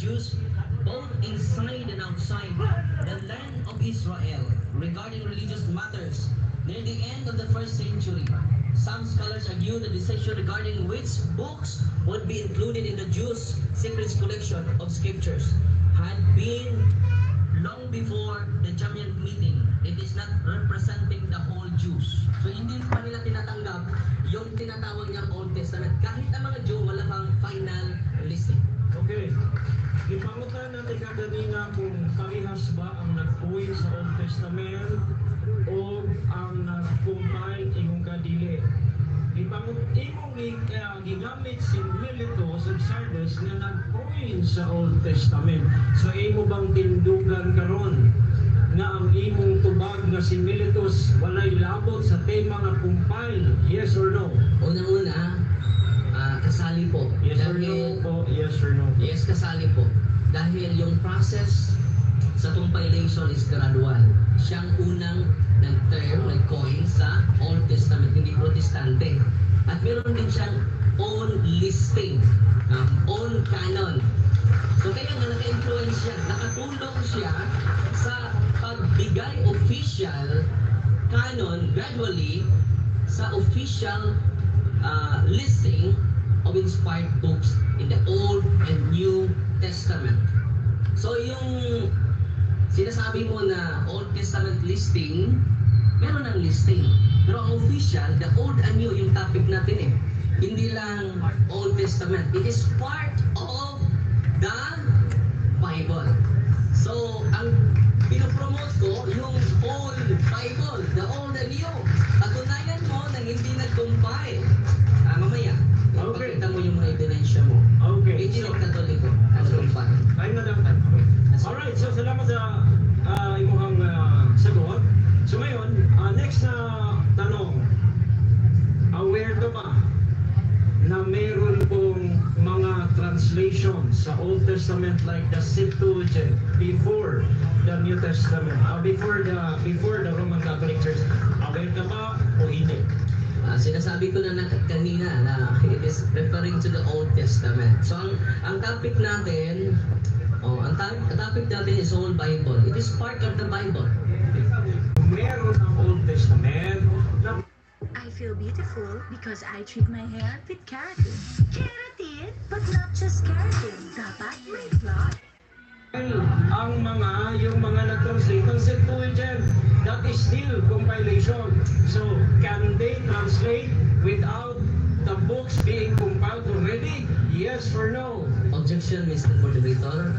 Jews both inside and outside the land of Israel regarding religious matters near the end of the first century. Some scholars argue the decision regarding which books would be included in the Jews' secret collection of scriptures had been long before the Jamnian meeting. It is not representing the whole Jews. So hindi pa nila tinatanggap yung tinatawag niyang Old Testament. Kahit ang mga Jew, wala pang final. Ipangutan natin kaganina kung parehas ba ang nag-point sa Old Testament o ang nag-combine imong kadili. Ipangut imong gi- uh, gigamit si Miletus ug Sardis nga nag-point sa Old Testament. So imo bang tindugan karon nga ang imong tubag nga si Miletus walay labot sa tema nga compile? Yes or no? Unang-una, ah, kasali po. Yes or no Dahil- po? Yes or no? Yes, kasali po. Dahil yung process sa compilation is gradual. Siyang unang nag-term, nag-coin sa Old Testament, hindi Protestante. At meron din siyang own listing, um, own canon. So kaya nga naka-influence siya, nakatulong siya sa pagbigay official canon gradually sa official of inspired books in the Old and New Testament. So yung sinasabi mo na Old Testament listing, meron ng listing. Pero ang official, the Old and New yung topic natin eh. Hindi lang Old Testament. It is part of the Bible. So, ang pinopromote ko, yung Old Bible, the Old and New. Patunayan mo na hindi nag-compile. Ah, mamaya, Okay. ipakita mo yung mga ebidensya mo. Okay. Hindi So, nagkatoliko, nag-compile. ay na dapat. Alright, so salamat sa uh, imuhang ah, sagot. So ngayon, ah, next na tanong. Aware ka ba na meron pong mga translation sa Old Testament like the Septuagint before the New Testament, ah, before the before the Roman Catholic Church. Aware ka ba o hindi? Ah, sinasabi ko na, na kanina na it is referring to the Old Testament. So ang ang topic natin, oh, ang topic natin is whole Bible. It is part of the Bible. Feel beautiful because I treat my hair with keratin. Keratin? But not just keratin. Dapat may plot. ang mga yung mga nag-translate ng Septuagint that is still compilation so can they translate without the books being compiled already yes or no Objection, Mr. Moderator.